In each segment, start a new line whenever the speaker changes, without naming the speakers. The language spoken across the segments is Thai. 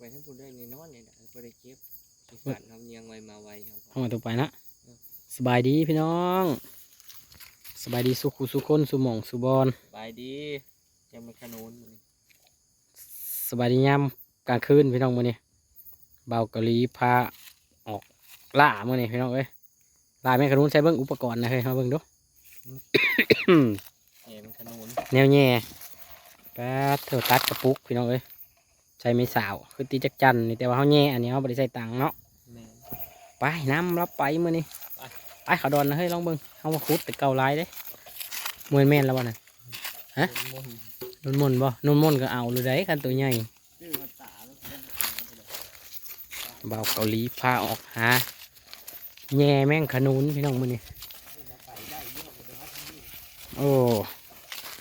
ไว้ทั้งพูดได้ในนอนเนี่ยนะบ่ได้เก็บสิฝันทำเนียงไว้มาไว้ครับ
เอามาตัวไปนะสบายดีพี่น้องสบายดีสุขุสุคนสุหมองสุบอล
บายดียังไม่ขนุนมื้อนี้
สบายดียามกลางคืนพี่น้องมื้อนี้เบาเกาหลีพาออกล่ามื้อนี้พี่น้องเอ้ยล่าแม่ขนุนใช้เบิ่งอุปกรณ์นะเฮ้ยมาเบิ่งดู
เอ๋มันขนุน
แนวแง่แป๊ดเธอตัดกระปุกพี่น้องเอ้ย ใช้ไม่สาว คือตีจักจันนี่แต่ว่าเขาแง่อันนี้เขาบริใส่ตังค์เนาะ
แม่น
ไปน้ำรับไปมื้อนี้
ไป
ไปเขาดอนนะเฮ้ยลองเบิ่งเขามาคุดแต่เก่าหลายเด้มวยแม่นแล้วบ่น่ะฮะ
เป็นมนต์
นุ่นมนต์บ่นุ่นมนต์ก็เอาเลยได้คันตัวใหญ่
ชื่อภาษาแล้วก็เป็นภาษาไปเลย
เบาเกาหลีพาออกหาแง่แม่งขนุนพี่น้องมื้อนี้โอ้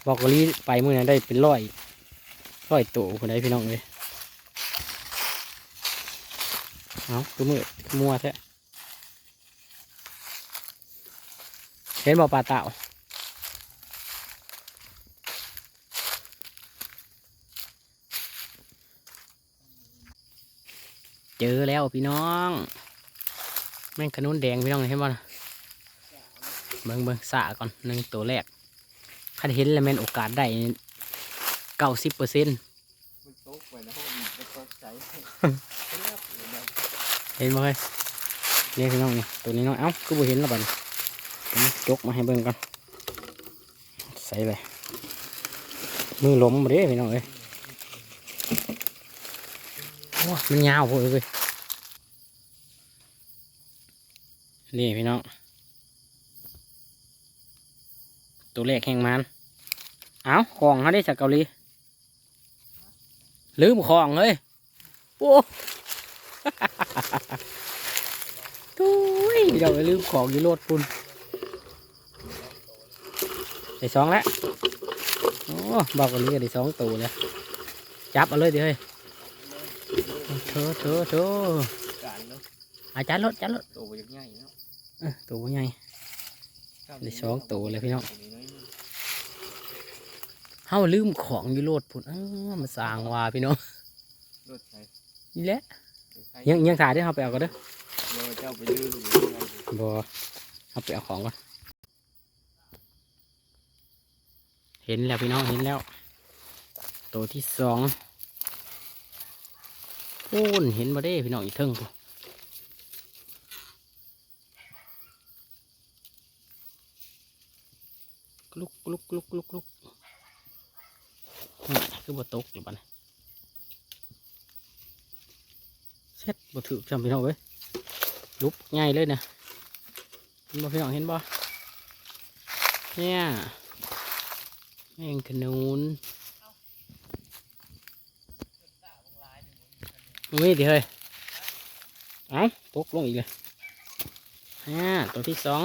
บอกเกาหลีไปมื้อนี้ได้เป็นร้อยร้อยตัวคนใดพี่น้องเลย เอาคือมือมัวแท้เห็นบ่ปลาเต่าเจอแล้วพี่น้องแม่งขนุนแดงพี่น้องเห็นบ่นะเบิ่งเบิ่งสะก่อนหนึ่งตัวแรกคันเห็นแล้วแม่นโอกาสได้เก้าสิบเปอร์เซ็นต์
ตกไปแล้วเขาบีบไปตกใจเรียบเห็
นบ่เฮ้ยนี่พี่น้องนี่ตัวนี้น้องเอ้าก็บ่เห็นแล้วบัดนี้จกมาให้เบิ่งก่อนใส่เลยมือล้มบ่เด้พี่น้องเอ้ยโอ้ยมันยาวโพดเลยนี่พี่น้องตัวแรกแห่งมัน เอ้าของเขาได้จากเกาหลี ลืมของเลยโอ้ตุ้ยเดี๋ยวไปลืมของอยู่รถปุ่นได้สองแล้วโอ้บอกกันนี้ก็ได้สองตัวแล้วจับเอาเลยดิเฮ้ยเถอะเถอะเถอะ
การเนาะ
อาจารย์รถจานรถ
โตไปยังไงเนาะ
เออตัวใหญ่ได้สองตัวเลยพี่น้อง
ตัวน้อยนึง
เฮาลืมของอยู่รถปุ่นเออมาสร้างว่าพี่น้อง
รถใช้
นี่แหละ
ใช้
ยังยังถ่ายได้เฮาไปเอากันเด้อ
เดี๋ยวเจ้าไปลืมอยู่ที่นั่นอยู่
บ่เอาไปเอาของก่อนเห็นแล้วพี่น้องเห็นแล้ว ตัวที่สองพูนเห็นบ่ได้พี่น้องอีกเทิงพู้นกลุกกลุกกลุกกลุก กลุกนี่คือบ่ตกอยู่บ้านเซ็ตบ่ถือจำพี่น้องเว้ยลุกง่ายเลยนะเห็นบ่พี่น้องเห็นบ่เนี่ยแมงขนุนมีดิเฮ้ยเอาตกลงอีกเลยอ่าตัวที่สอง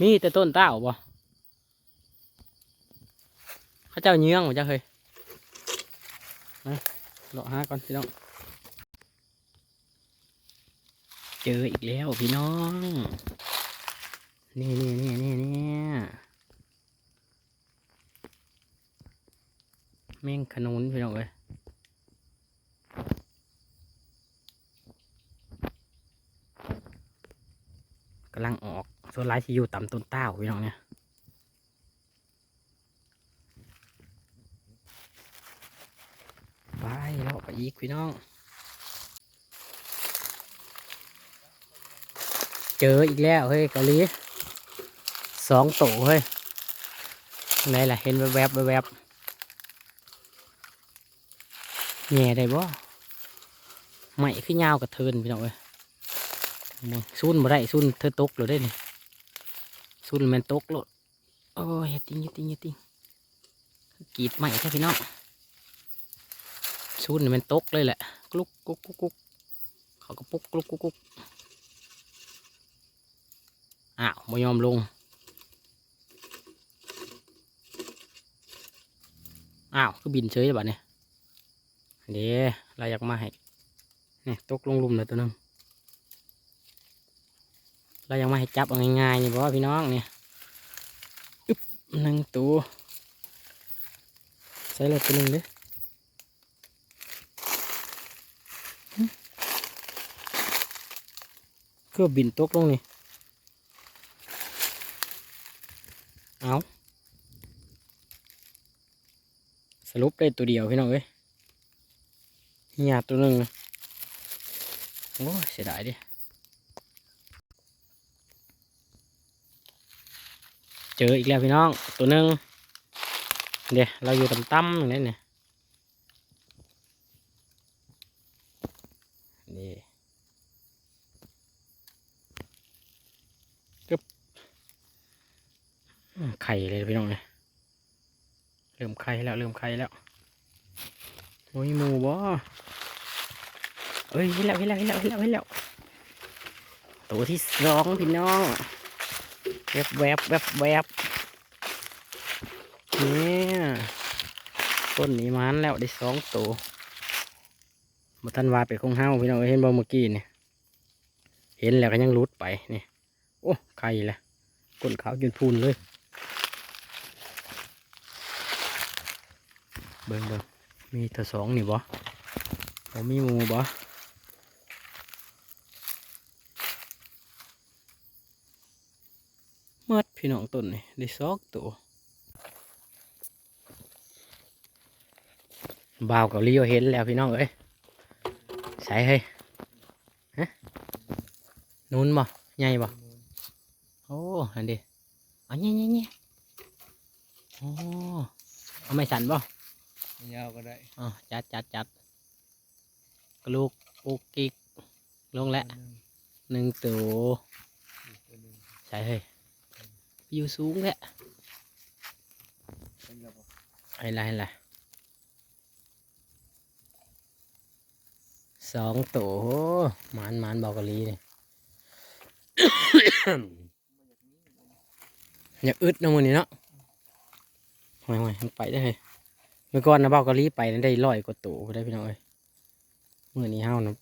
มีแต่ต้นเต้าบ่ เจ้าเยื้องบ่จ้าเฮ้ยมาเลาะหาก่อนพี่น้อง เจออีกแล้วพี่น้อง นี่นี่นี่นี่นี่แม่งขนุนพี่น้องเอ้ยกำลังออกส่วนลายที่อยู่ต่ำต้นเต้าพี่น้องเนี่ยไปเราไปอีก พี่น้อง เจออีกแล้วเฮ้ยเกาหลีสองโตเฮ้ยไหนล่ะเห็นแวบๆแวบๆแง่ได้บ่ไม่คือยาวกับเทินพี่น้องเอ้ยซุนบ่ได้ซุนเธอตกเลยได้นี่ซุนแมันตกโลดโอ้ยติงยติงยติงกีดใหม่ใช่พี่น้อง ซุดนแมันตกเลยแหละกลุกกุกกุกกุกเขาก็ปุกกลุกกุกกุกอ้าวไม่ยอมลงอ้าวก็บินเฉยเลยบัดเนี่ยเดี๋ยวเราอยากมาให้เนี่ยตกลงลุมเลยตัวนึงเรายังมาให้จับเอาง่ายๆนี่บ่พี่น้องเนี่ยอึ๊บหนึ่งตัวใส่เลยตัวนึงเด้อ ก็บินตกลงนี่เอาสรุปได้ตัวเดียวพี่น้องเอ้ยเหียตัวหนึ่งนะโอ้ยเสียดายดิเจออีกแล้วพี่น้องตัวหนึ่งเดี๋ยวเราอยู่ต่ำๆอย่างนี้เนี่ยนี่ อืม ไข่เลยพี่น้องเลยเริ่มไข่แล้วเริ่มไข่แล้วโอ้ยหมูบ่เอ้ยเห็นแล้วเห็นแล้วเห็นแล้วเห็นแล้วเห็นแล้วตัวที่สองพี่น้องแวบแวบแวบแวบเนี่ยต้นนี้มันแล้วได้สองตัวมาทันวาเป็นของเฮาพี่น้องเอ้ยเห็นบ่เมื่อกี้เนี่ยเห็นแล้วก็ยังรุดไปนี่โอ้ไข่ละก้นขาวจนพูนเลย เบิ่งเบิ่งมีเธอสองนี่บ่บ่มีมูบ่มัดพี่น้องต้นนี่ได้สองตัวบ่าวกาหลีเห็นแล้วพี่น้องเอ้ยใส่เฮ้ยฮะนูนบ่ใหญ่บ่โอ้อันเดี เอันนี้นี่นี่โอ้เอาไม่สั่นบ่
ยาวก็ได้
อ๋อจัดจัดจัดกระลูกปุกกิกลงแล้วหนึ่งตัวใช่เฮ้ยอยู่สูงแล้ว
เป็นระบบ
ไอ้ไรไอ้ไรสองตัวโอ้หมานหมานบอกกะลีนี่ อยากอึดเนาะมือนี้เนาะห่วยห่วยมันไปได้เลยเมื่อก่อนนะบอกกะลีไปนั้นได้ร้อยกว่าตัวได้พี่น้องเอ้ยมือนี้เฮานะ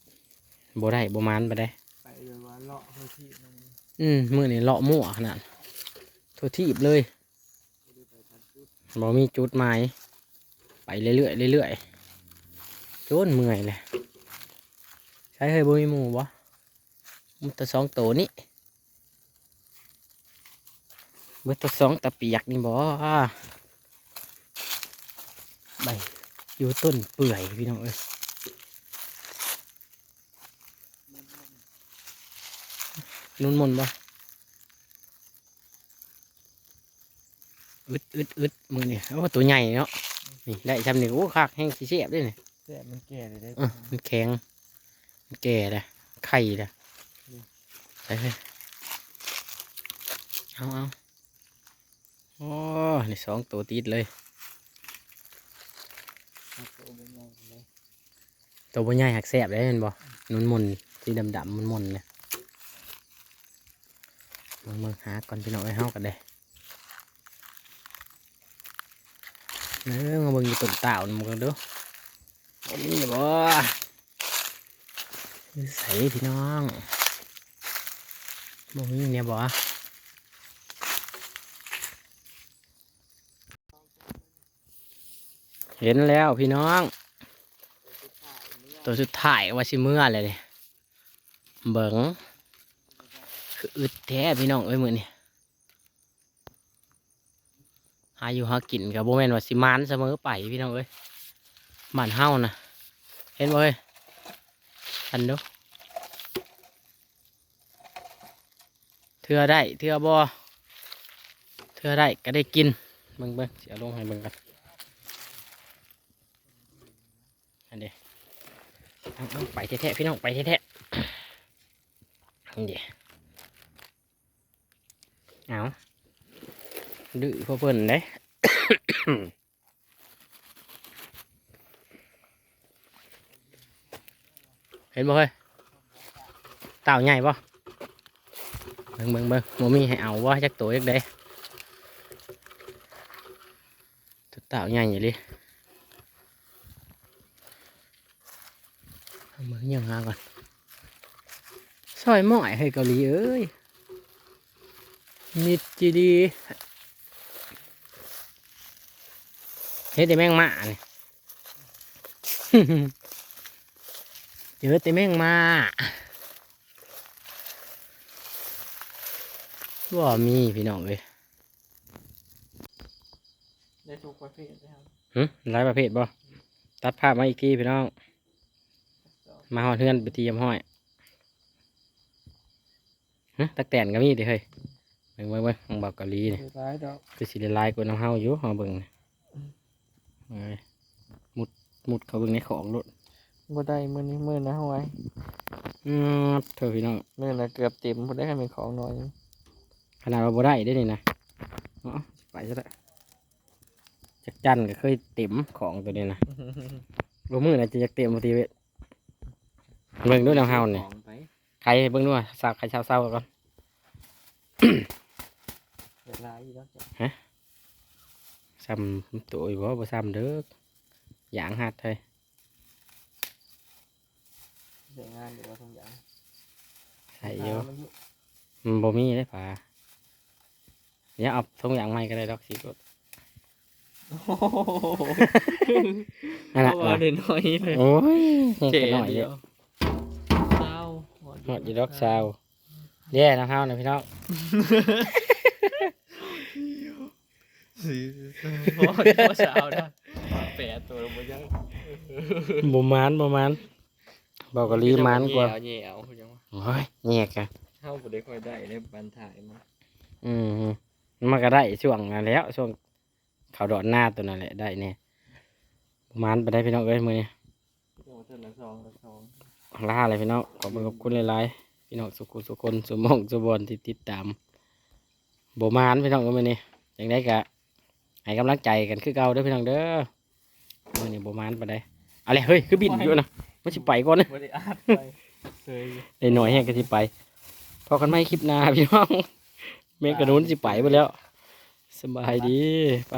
บ่ได้บ่หมานไปได้
ไปแบบว่าเลาะเพื่อที่มัน
อืมมือนี่เลาะมั่วขนาดทั่วทีบเลย
ไม่ได้ไปทันจุด
บ่มีจุดหมายไปเรื่อยๆเรื่อยๆจนเมื่อยเลยใช้เคยบ่มีหมูบ่มันแตัวสองตัวนี้ เบิดแตัวสองตะเปียกนี่บ่ใบอยู่ต้นเปื่อยพี่น้องเอ้ยนุ่นมนต์บ่อึดอึดอึดมือนี่โอ้ตัวใหญ่เนาะนี่ได้จำนี่โอ้คักแห้งสีเสียบด้วยนี่
แต่มันแก่เลยได้
เออมันแข็งมันแก่เลยไข่เลยใส่เลยเอาเอา โอ้นี่สองตัวติดเลย
ครับโอ้เป็นไงเลย
ตัวบ่ใหญ่หักแสบเลยเห็นบ่นุ่นมนๆสีดำดำมันมนๆเลยมึงมึงหาก่อนพี่น้องไอ้เฮากันเด้เนื้อมาเบิ่งอยู่ต้นเต่านี่มึงกันเดูบ่มีบ่ใส่พี่น้องบ่มีเนี่ยบ่ เห็นแล้วพี่น้อง ตัวสุดท้ายว่าสิเมื่อเลยนี่เบิงคืออึดแท้พี่น้องเอ้ยมือนี่หาอยู่หากินกับโบแมนว่าสิมานเสมอไปพี่น้องเอ้ยบ้านเฮานะเห็นบ่เอ้ยอันดูเทือได้เทือบ่เทือได้ก็ได้กินเบิ่งเบิ่งเสียลงให้เบิ่งกัน อันเดีเอาเอาไปแท้ๆพี่น้องไปแท้ๆนี่เดียเอาดื้อพอเพิ่นเด้เห็นบ่เฮ้ยเต่าใหญ่บ่เบิ่งเบิ่งเบิ่งโมมีให้เอาว่าจักตัวจักเด้ตัวเต่าใหญ่อย่างนี้เอามือยังหาก่อนซ อยหม้อยให้เกาหลีเอ้ยนิดจีดีเฮ็ดแต่แมงมาเนี่ยเจอแต่แมงมาว่ามีพี่น้องเลย
ได้ทุกประเภทแล้ว
หึหลายประเภทบ่ตัดภาพมาอีกทีพี่น้อง มาหอดเฮือนไปเตรียมห้อยหึ ตักแตนก็มีดิเฮ้ยเบิ่งเบิ่งเบิ่งของบอกเกาหลีนี่
ร้ายดอก
คือสิได้หลายกว่าน้ำเฮาอยู่เฮาเบิ่งนี่เอ้ยมุดมุดเขาเบิ่งในของรถ
บ่ได้มื้อนี้มื้อนะห้อย
อืมเถอะพี่น้อง
มื้อน่ะเกือบเต็มบ่ได้ให้เป็นของน้อย
ขนาดว่าบ่ได้ได้นี่นะเนาะไปซะละจักจันก็เคยเต็มของตัวนี้นะบ่มือน่ะจะอยากเต็มบ่ทีเวทเบิ่งดูน้ำเฮานี่
ของไป
ใครเบิ่งดูว่าสาวใครชาวเศร้าก่อน
เดี๋ยวร้ายอยู่ดอกจ้ะ
ซ้ำตัวอยู่บ่บ่ซ้ำเด้ออย่างหัดเฮ้ย
เดี๋ยวงานเดี๋ยวเราทุกอย่าง
ใส่อยู่
มันอยู่
มันบ่มีได้ป่าเดี๋ยวเอาทงอกกสิกด
โอ้โห
นั่นน่ะ
เอาเดี๋ยวน้อยเลย
โอ้ยนี่
เจ๋
ก็หน่อย
เดี
เดี
ย
ว
เศร้
ยวเฮานะพี่น้อง
เช้าได้แปดตัวลงมายัง
บ่มานบ่มานบอกกะลีมานกว่า
แย่เอาจังวะ
โอ้ยแยกะ
เข้าบ่ได้ค่อยได้ในบันถ่ายมัน
อืมมันก็ได้ช่วงนั้นแล้วช่วงเขาดอดหน้าตัวนั่นแหละได้เนี่ยบ่มานไปได้พี่น้องเอ้ยมื้อนี้
โอ้เท่าละสองละสอง
ลาเลยพี่น้องขอบคุณขอบคุณหลายๆพี่น้องสุขุสุคนสุมงสุบอนที่ติดตามบ่มานพี่น้องเอ้ยมื้อนี้จังได๋ก็ ให้กำลังใจกันคือเก่าเด้อพี่น้องเด้อมื้อนี้บ่มานปานใดเอะไรเฮ้ยคือบินอยู่นะมันสิไปก่อนนะ
บ่ได้อาดไปเคย
ได้หน่อยแห้งก็สิไปพอกันไม่คลิปหน้าพี่น้องเมฆกระนุนสิไปไปแล้ว สบายดีไป